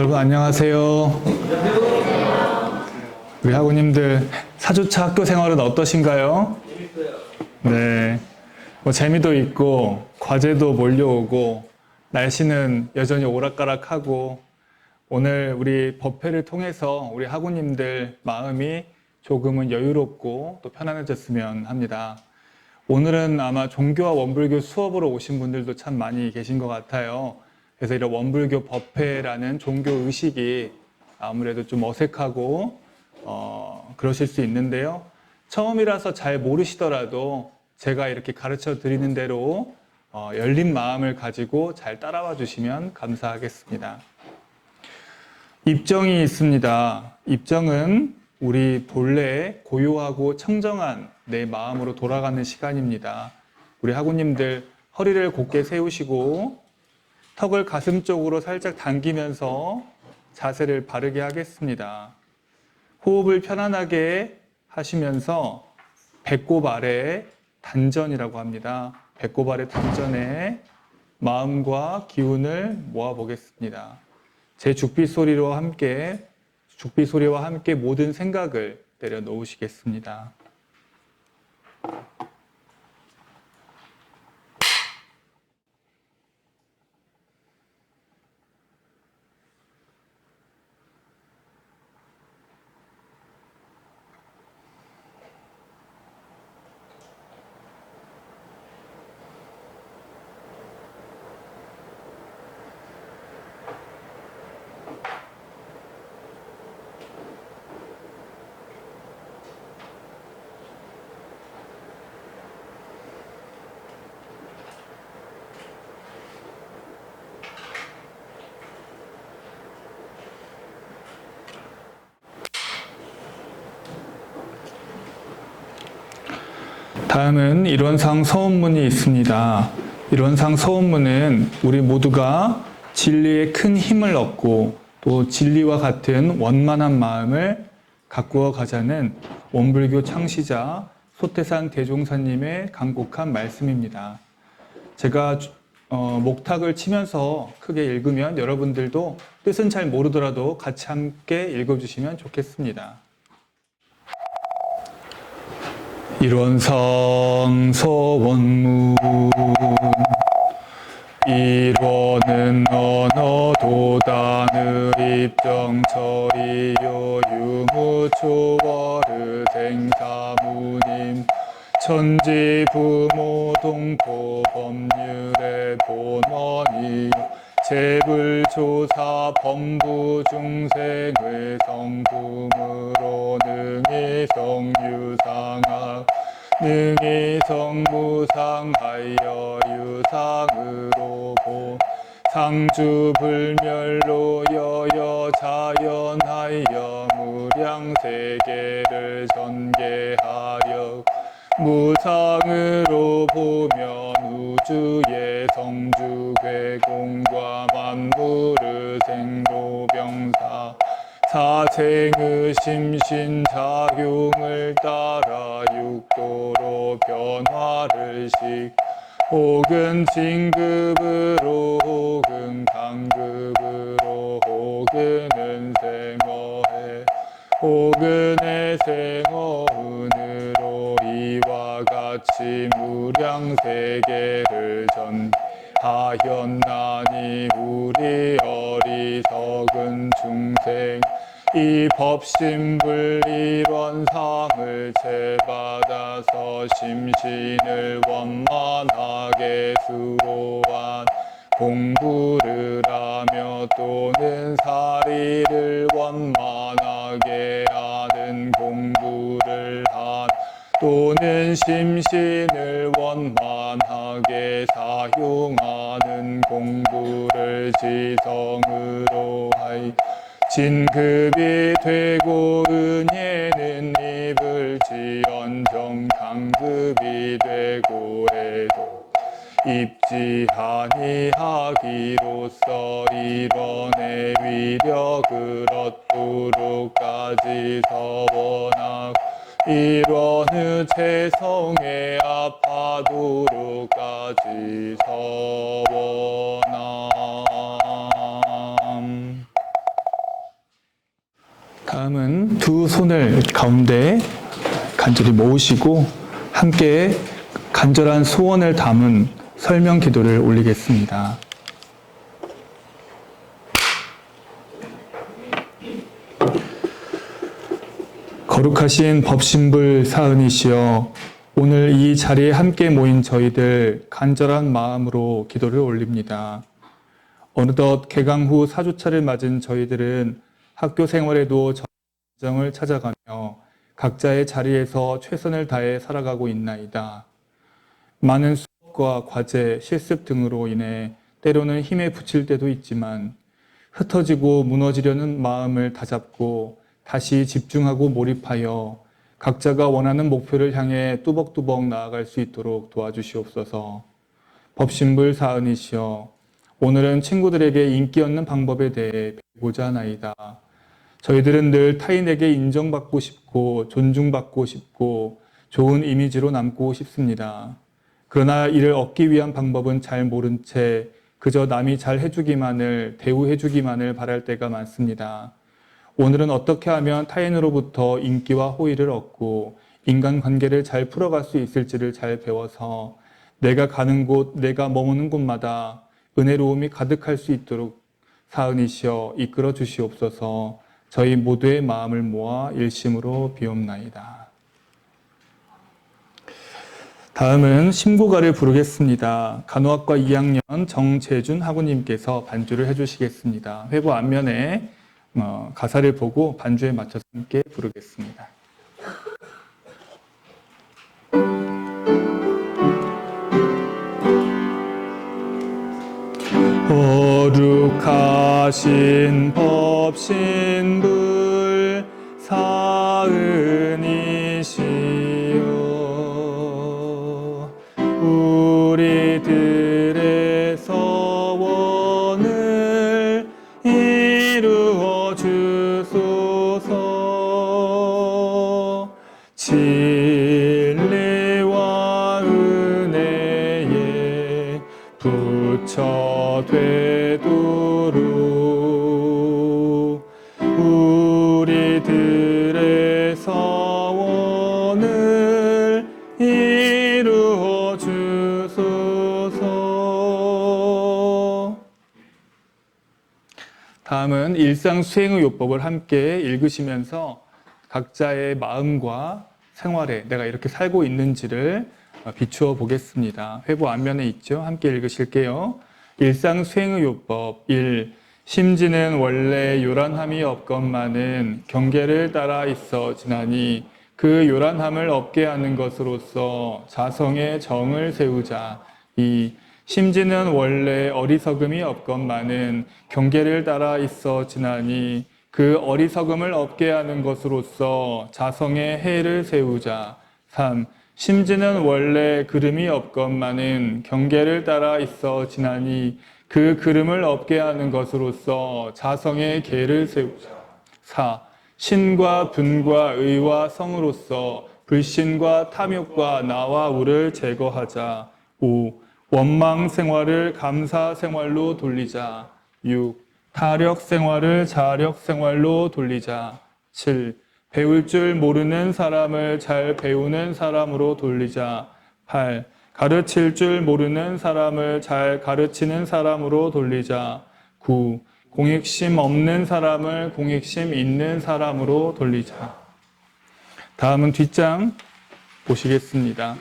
여러분 안녕하세요. 우리 학우님들 4주차 학교 생활은 어떠신가요? 네. 뭐 재미도 있고 과제도 몰려오고 날씨는 여전히 오락가락하고 오늘 우리 법회를 통해서 우리 학우님들 마음이 조금은 여유롭고 또 편안해졌으면 합니다. 오늘은 아마 종교와 원불교 수업으로 오신 분들도 참 많이 계신 것 같아요. 그래서 이런 원불교 법회라는 종교 의식이 아무래도 좀 어색하고 어, 그러실 수 있는데요. 처음이라서 잘 모르시더라도 제가 이렇게 가르쳐 드리는 대로 어, 열린 마음을 가지고 잘 따라와 주시면 감사하겠습니다. 입정이 있습니다. 입정은 우리 본래 고요하고 청정한 내 마음으로 돌아가는 시간입니다. 우리 학우님들 허리를 곧게 세우시고 턱을 가슴 쪽으로 살짝 당기면서 자세를 바르게 하겠습니다. 호흡을 편안하게 하시면서 배꼽 아래 단전이라고 합니다. 배꼽 아래 단전에 마음과 기운을 모아 보겠습니다. 제 죽비 소리로 함께 죽비 소리와 함께 모든 생각을 내려놓으시겠습니다. 다음은 이론상 서원문이 있습니다. 이론상 서원문은 우리 모두가 진리에 큰 힘을 얻고 또 진리와 같은 원만한 마음을 가꾸어 가자는 원불교 창시자 소태산 대종사님의 간곡한 말씀입니다. 제가 어, 목탁을 치면서 크게 읽으면 여러분들도 뜻은 잘 모르더라도 같이 함께 읽어주시면 좋겠습니다. 일원상 서원문 일원은 언어 도단의 입정 처이요 유무초월의 생사무님 천지 부모 동포 법률의 본원이 재불조사 범부 중생의 성품으로 능히 성유상하 능히 성무상하여 유상으로 보 상주불멸로 여여 자연하여 무량세계를 전개하려 무상으로 보면 우주의 성주 괴공과 만물의 생로병사 사생의 심신작용을 따라 육도로 변화를 식 혹은 진급으로 혹은 강급으로 혹은 은생어해 혹은 해생어은으로 이와 같이 무량세계를 전하였나니 우리 어리석은 중생 이 법신불일원상을 제받아서 심신을 원만하게 수로한 공부를 하며 또는 사리를 원만하게 하는 공부를 한 또는 심신을 원만하게 사용하는 공부를 지성으로 하이 진급이 되고 은혜는 입을 지언정 강급이 되고 해도 입지 아니하기로써 이런의 위력을 얻도록까지 서원하고 이런의 죄성에 아파도록까지 서원 다음은 두 손을 가운데 간절히 모으시고 함께 간절한 소원을 담은 설명 기도를 올리겠습니다. 거룩하신 법신불 사은이시여 오늘 이 자리에 함께 모인 저희들 간절한 마음으로 기도를 올립니다. 어느덧 개강 후 4주차를 맞은 저희들은 학교 생활에도 정을 찾아가며 각자의 자리에서 최선을 다해 살아가고 있나이다. 많은 수업과 과제, 실습 등으로 인해 때로는 힘에 부칠 때도 있지만 흩어지고 무너지려는 마음을 다잡고 다시 집중하고 몰입하여 각자가 원하는 목표를 향해 뚜벅뚜벅 나아갈 수 있도록 도와주시옵소서. 법신불 사은이시여 오늘은 친구들에게 인기 얻는 방법에 대해 배우고자 하나이다. 저희들은 늘 타인에게 인정받고 싶고 존중받고 싶고 좋은 이미지로 남고 싶습니다. 그러나 이를 얻기 위한 방법은 잘 모른 채 그저 남이 잘 해주기만을 대우해주기만을 바랄 때가 많습니다. 오늘은 어떻게 하면 타인으로부터 인기와 호의를 얻고 인간관계를 잘 풀어갈 수 있을지를 잘 배워서 내가 가는 곳, 내가 머무는 곳마다 은혜로움이 가득할 수 있도록 사은이시여 이끌어 주시옵소서 저희 모두의 마음을 모아 일심으로 비옵나이다. 다음은 심고가를 부르겠습니다. 간호학과 2학년 정재준 학우님께서 반주를 해주시겠습니다. 회보 앞면에 어, 가사를 보고 반주에 맞춰서 함께 부르겠습니다. 거룩하신 법신 불 사은이시여 우리들 일상 수행의 요법을 함께 읽으시면서 각자의 마음과 생활에 내가 이렇게 살고 있는지를 비추어 보겠습니다. 회보 앞면에 있죠. 함께 읽으실게요. 일상 수행의 요법 1. 심지는 원래 요란함이 없건만은 경계를 따라 있어 지나니 그 요란함을 없게 하는 것으로서 자성의 정을 세우자. 2. 심지는 원래 어리석음이 없건만은 경계를 따라 있어 지나니 그 어리석음을 없게 하는 것으로서 자성의 해를 세우자. 3. 심지는 원래 그름이 없건만은 경계를 따라 있어 지나니 그 그름을 없게 하는 것으로서 자성의 계를 세우자. 4. 신과 분과 의와 성으로서 불신과 탐욕과 나와 우를 제거하자. 5. 원망 생활을 감사 생활로 돌리자. 6. 타력 생활을 자력 생활로 돌리자. 7. 배울 줄 모르는 사람을 잘 배우는 사람으로 돌리자. 8. 가르칠 줄 모르는 사람을 잘 가르치는 사람으로 돌리자. 9. 공익심 없는 사람을 공익심 있는 사람으로 돌리자. 다음은 뒷장 보시겠습니다.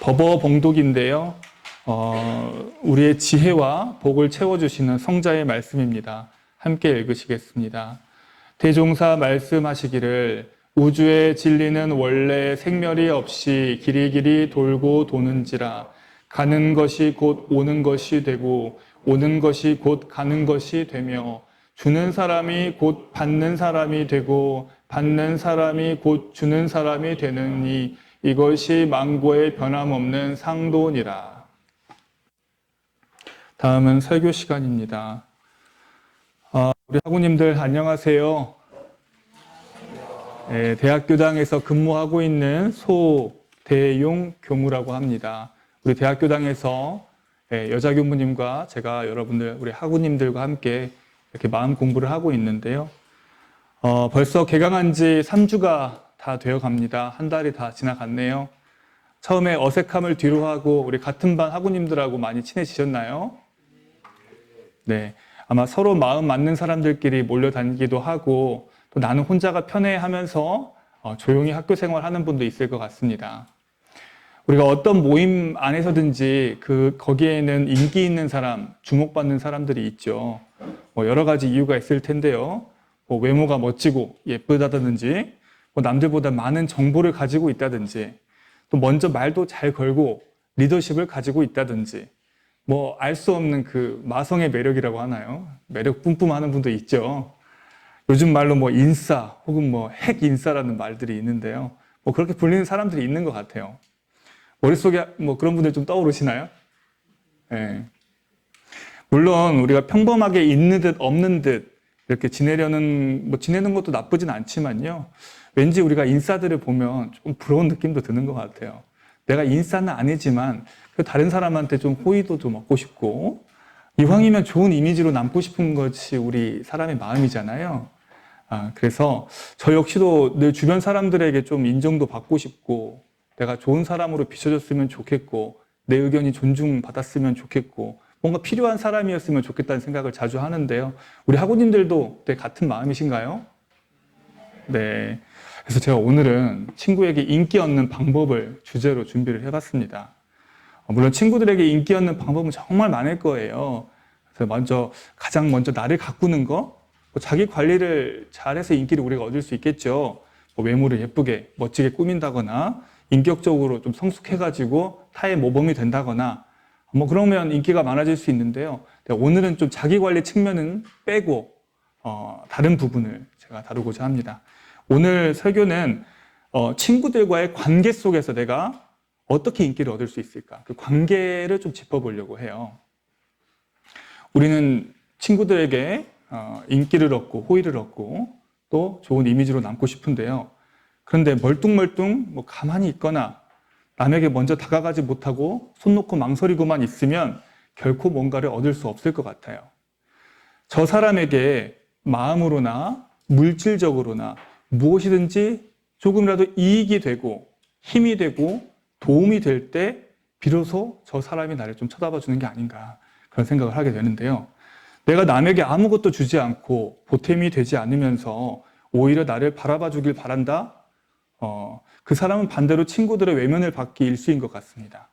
버버봉독인데요. 어, 우리의 지혜와 복을 채워주시는 성자의 말씀입니다. 함께 읽으시겠습니다. 대종사 말씀하시기를 우주의 진리는 원래 생멸이 없이 길이길이 돌고 도는지라 가는 것이 곧 오는 것이 되고 오는 것이 곧 가는 것이 되며 주는 사람이 곧 받는 사람이 되고 받는 사람이 곧 주는 사람이 되느니 이것이 망고의 변함없는 상도니라. 다음은 설교 시간입니다. 아, 우리 학우님들 안녕하세요. 네, 대학교당에서 근무하고 있는 소대용 교무라고 합니다. 우리 대학교당에서 네, 여자 교무님과 제가 여러분들 우리 학우님들과 함께 이렇게 마음 공부를 하고 있는데요. 어, 벌써 개강한 지 3주가 다 되어 갑니다. 한 달이 다 지나갔네요. 처음에 어색함을 뒤로 하고 우리 같은 반 학우님들하고 많이 친해지셨나요? 네. 아마 서로 마음 맞는 사람들끼리 몰려다니기도 하고 또 나는 혼자가 편해 하면서 어, 조용히 학교 생활하는 분도 있을 것 같습니다. 우리가 어떤 모임 안에서든지 그 거기에는 인기 있는 사람, 주목받는 사람들이 있죠. 뭐 여러 가지 이유가 있을 텐데요. 뭐 외모가 멋지고 예쁘다든지, 뭐 남들보다 많은 정보를 가지고 있다든지, 또 먼저 말도 잘 걸고 리더십을 가지고 있다든지, 뭐 알 수 없는 그 마성의 매력이라고 하나요? 매력 뿜뿜하는 분도 있죠. 요즘 말로 뭐 인싸 혹은 뭐 핵 인싸라는 말들이 있는데요. 뭐 그렇게 불리는 사람들이 있는 것 같아요. 머릿속에 뭐 그런 분들 좀 떠오르시나요? 예. 물론 우리가 평범하게 있는 듯 없는 듯 이렇게 지내려는 뭐 지내는 것도 나쁘진 않지만요. 왠지 우리가 인싸들을 보면 조금 부러운 느낌도 드는 것 같아요. 내가 인싸는 아니지만 그 다른 사람한테 좀 호의도 좀 얻고 싶고 이왕이면 좋은 이미지로 남고 싶은 것이 우리 사람의 마음이잖아요. 아, 그래서 저 역시도 늘 주변 사람들에게 좀 인정도 받고 싶고 내가 좋은 사람으로 비춰졌으면 좋겠고 내 의견이 존중받았으면 좋겠고 뭔가 필요한 사람이었으면 좋겠다는 생각을 자주 하는데요. 우리 학우님들도 네, 같은 마음이신가요? 네. 그래서 제가 오늘은 친구에게 인기 얻는 방법을 주제로 준비를 해봤습니다. 어, 물론 친구들에게 인기 얻는 방법은 정말 많을 거예요. 그래서 먼저 가장 먼저 나를 가꾸는 거, 뭐 자기 관리를 잘해서 인기를 우리가 얻을 수 있겠죠. 뭐 외모를 예쁘게 멋지게 꾸민다거나 인격적으로 좀 성숙해가지고 타의 모범이 된다거나 뭐 그러면 인기가 많아질 수 있는데요. 오늘은 좀 자기 관리 측면은 빼고 어, 다른 부분을 제가 다루고자 합니다. 오늘 설교는 어, 친구들과의 관계 속에서 내가 어떻게 인기를 얻을 수 있을까? 그 관계를 좀 짚어보려고 해요. 우리는 친구들에게 어, 인기를 얻고 호의를 얻고 또 좋은 이미지로 남고 싶은데요. 그런데 멀뚱멀뚱 뭐 가만히 있거나 남에게 먼저 다가가지 못하고 손 놓고 망설이고만 있으면 결코 뭔가를 얻을 수 없을 것 같아요. 저 사람에게 마음으로나 물질적으로나 무엇이든지 조금이라도 이익이 되고 힘이 되고 도움이 될 때 비로소 저 사람이 나를 좀 쳐다봐 주는 게 아닌가 그런 생각을 하게 되는데요. 내가 남에게 아무것도 주지 않고 보탬이 되지 않으면서 오히려 나를 바라봐 주길 바란다? 어, 그 사람은 반대로 친구들의 외면을 받기 일수인 것 같습니다.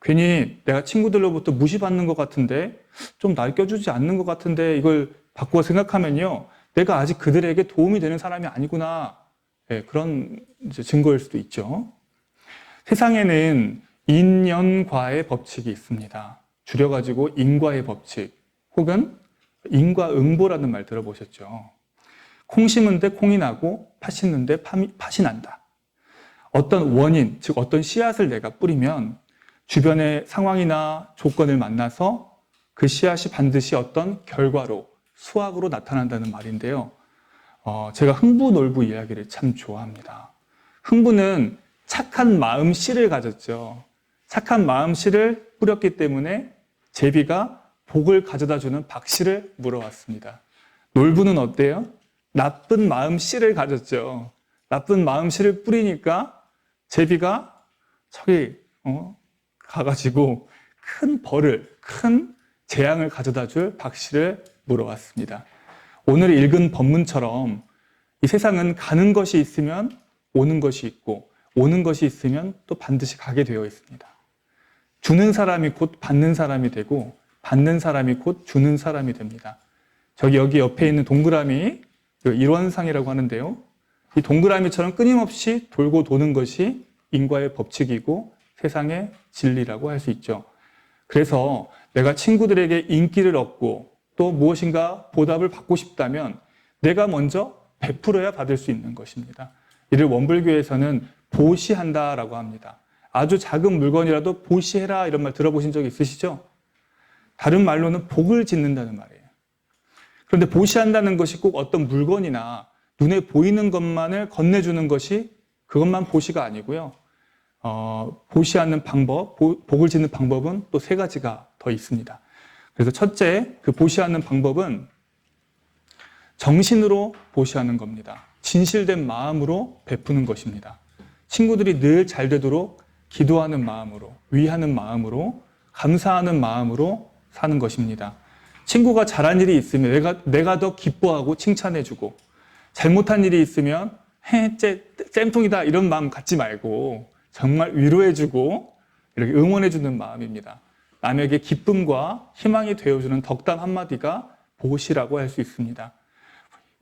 괜히 내가 친구들로부터 무시받는 것 같은데, 좀 날 껴주지 않는 것 같은데, 이걸 바꾸어 생각하면요. 내가 아직 그들에게 도움이 되는 사람이 아니구나. 네, 그런 증거일 수도 있죠. 세상에는 인연과의 법칙이 있습니다. 줄여가지고 인과의 법칙, 혹은 인과응보라는 말 들어보셨죠? 콩 심은데 콩이 나고 팥 심는데 팥이 난다. 어떤 원인, 즉 어떤 씨앗을 내가 뿌리면 주변의 상황이나 조건을 만나서 그 씨앗이 반드시 어떤 결과로 수확으로 나타난다는 말인데요. 어, 제가 흥부 놀부 이야기를 참 좋아합니다. 흥부는 착한 마음 씨를 가졌죠. 착한 마음 씨를 뿌렸기 때문에 제비가 복을 가져다 주는 박 씨를 물어왔습니다. 놀부는 어때요? 나쁜 마음 씨를 가졌죠. 나쁜 마음 씨를 뿌리니까 제비가 저기 어, 가가지고 큰 벌을 큰 재앙을 가져다 줄 박 씨를 물어왔습니다. 오늘 읽은 본문처럼 이 세상은 가는 것이 있으면 오는 것이 있고 오는 것이 있으면 또 반드시 가게 되어 있습니다. 주는 사람이 곧 받는 사람이 되고 받는 사람이 곧 주는 사람이 됩니다. 저기 여기 옆에 있는 동그라미 그 일원상이라고 하는데요. 이 동그라미처럼 끊임없이 돌고 도는 것이 인과의 법칙이고 세상의 진리라고 할 수 있죠. 그래서 내가 친구들에게 인기를 얻고 또 무엇인가 보답을 받고 싶다면 내가 먼저 베풀어야 받을 수 있는 것입니다. 이를 원불교에서는 보시한다라고 합니다. 아주 작은 물건이라도 보시해라 이런 말 들어보신 적 있으시죠? 다른 말로는 복을 짓는다는 말이에요. 그런데 보시한다는 것이 꼭 어떤 물건이나 눈에 보이는 것만을 건네주는 것이 그것만 보시가 아니고요. 어, 보시하는 방법, 보, 복을 짓는 방법은 또 세 가지가 더 있습니다. 그래서 첫째, 그 보시하는 방법은 정신으로 보시하는 겁니다. 진실된 마음으로 베푸는 것입니다. 친구들이 늘 잘 되도록 기도하는 마음으로, 위하는 마음으로, 감사하는 마음으로 사는 것입니다. 친구가 잘한 일이 있으면 내가, 내가 더 기뻐하고 칭찬해주고, 잘못한 일이 있으면, 헤, 째, 쌤통이다, 이런 마음 갖지 말고, 정말 위로해주고, 이렇게 응원해주는 마음입니다. 남에게 기쁨과 희망이 되어주는 덕담 한마디가 보시라고 할 수 있습니다.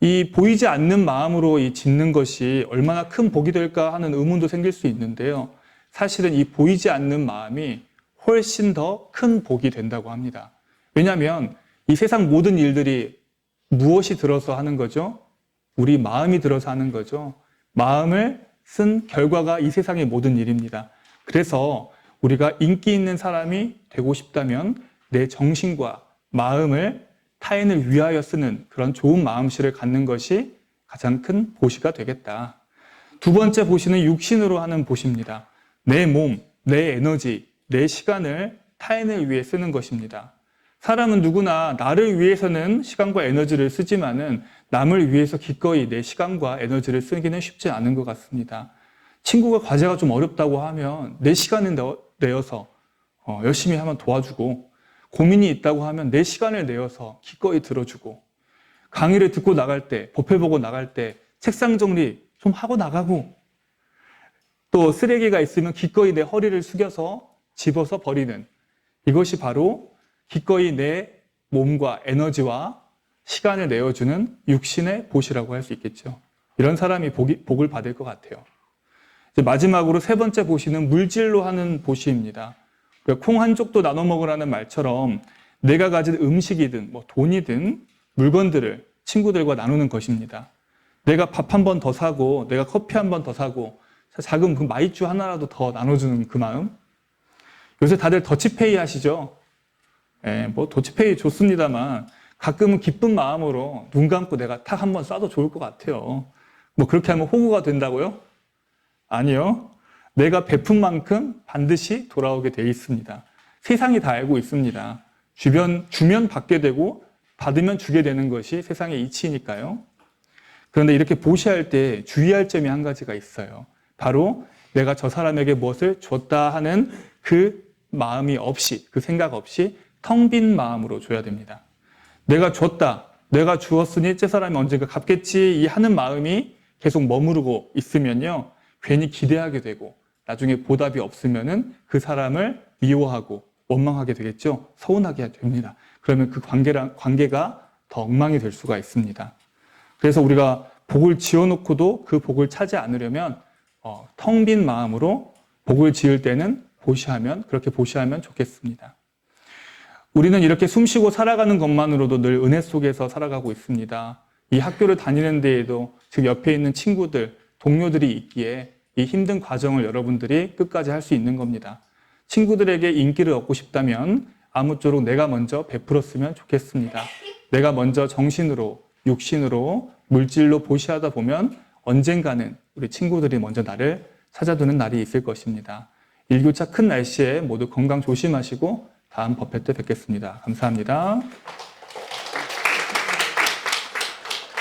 이 보이지 않는 마음으로 이 짓는 것이 얼마나 큰 복이 될까 하는 의문도 생길 수 있는데요. 사실은 이 보이지 않는 마음이 훨씬 더 큰 복이 된다고 합니다. 왜냐하면 이 세상 모든 일들이 무엇이 들어서 하는 거죠? 우리 마음이 들어서 하는 거죠. 마음을 쓴 결과가 이 세상의 모든 일입니다. 그래서 우리가 인기 있는 사람이 되고 싶다면 내 정신과 마음을 타인을 위하여 쓰는 그런 좋은 마음씨를 갖는 것이 가장 큰 보시가 되겠다. 두 번째 보시는 육신으로 하는 보시입니다. 내 몸, 내 에너지, 내 시간을 타인을 위해 쓰는 것입니다. 사람은 누구나 나를 위해서는 시간과 에너지를 쓰지만은 남을 위해서 기꺼이 내 시간과 에너지를 쓰기는 쉽지 않은 것 같습니다. 친구가 과제가 좀 어렵다고 하면 내 시간을 내어서 어, 열심히 하면 도와주고 고민이 있다고 하면 내 시간을 내어서 기꺼이 들어주고 강의를 듣고 나갈 때, 법회 보고 나갈 때 책상 정리 좀 하고 나가고 또 쓰레기가 있으면 기꺼이 내 허리를 숙여서 집어서 버리는 이것이 바로 기꺼이 내 몸과 에너지와 시간을 내어주는 육신의 보시라고 할 수 있겠죠. 이런 사람이 복이, 복을 받을 것 같아요. 마지막으로 세 번째 보시는 물질로 하는 보시입니다. 콩 한 쪽도 나눠 먹으라는 말처럼 내가 가진 음식이든 뭐 돈이든 물건들을 친구들과 나누는 것입니다. 내가 밥 한 번 더 사고 내가 커피 한 번 더 사고 작은 그 마이쮸 하나라도 더 나눠주는 그 마음. 요새 다들 더치페이 하시죠? 예, 뭐 더치페이 좋습니다만 가끔은 기쁜 마음으로 눈 감고 내가 탁 한번 쏴도 좋을 것 같아요. 뭐 그렇게 하면 호구가 된다고요? 아니요. 내가 베푼 만큼 반드시 돌아오게 돼 있습니다. 세상이 다 알고 있습니다. 주변, 주면 받게 되고 받으면 주게 되는 것이 세상의 이치니까요. 그런데 이렇게 보시할 때 주의할 점이 한 가지가 있어요. 바로 내가 저 사람에게 무엇을 줬다 하는 그 마음이 없이, 그 생각 없이 텅 빈 마음으로 줘야 됩니다. 내가 줬다, 내가 주었으니 저 사람이 언젠가 갚겠지 이 하는 마음이 계속 머무르고 있으면요. 괜히 기대하게 되고 나중에 보답이 없으면은 그 사람을 미워하고 원망하게 되겠죠. 서운하게 됩니다. 그러면 그 관계랑, 관계가 더 엉망이 될 수가 있습니다. 그래서 우리가 복을 지어놓고도 그 복을 차지 않으려면 어, 텅 빈 마음으로 복을 지을 때는 보시하면 그렇게 보시하면 좋겠습니다. 우리는 이렇게 숨쉬고 살아가는 것만으로도 늘 은혜 속에서 살아가고 있습니다. 이 학교를 다니는 데에도 즉 옆에 있는 친구들, 동료들이 있기에 이 힘든 과정을 여러분들이 끝까지 할 수 있는 겁니다. 친구들에게 인기를 얻고 싶다면 아무쪼록 내가 먼저 베풀었으면 좋겠습니다. 내가 먼저 정신으로, 육신으로, 물질로 보시하다 보면 언젠가는 우리 친구들이 먼저 나를 찾아두는 날이 있을 것입니다. 일교차 큰 날씨에 모두 건강 조심하시고 다음 법회 때 뵙겠습니다. 감사합니다.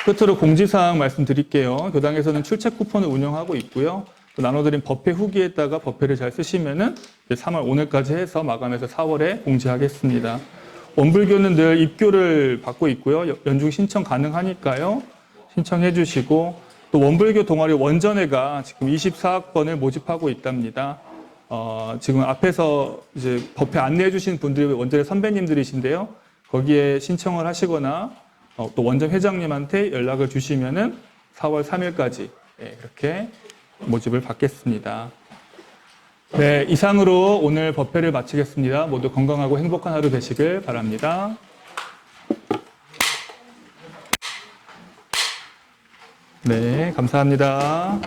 끝으로 공지사항 말씀드릴게요. 교당에서는 출첵 쿠폰을 운영하고 있고요. 또 나눠드린 법회 후기에다가 법회를 잘 쓰시면은 이제 3월 오늘까지 해서 마감해서 4월에 공지하겠습니다. 원불교는 늘 입교를 받고 있고요. 여- 연중 신청 가능하니까요. 신청해 주시고 또 원불교 동아리 원전회가 지금 24학번을 모집하고 있답니다. 어, 지금 앞에서 이제 법회 안내해 주신 분들이 원전의 선배님들이신데요. 거기에 신청을 하시거나 어, 또 원전 회장님한테 연락을 주시면은 4월 3일까지 이렇게 모집을 받겠습니다. 네, 이상으로 오늘 법회를 마치겠습니다. 모두 건강하고 행복한 하루 되시길 바랍니다. 네, 감사합니다.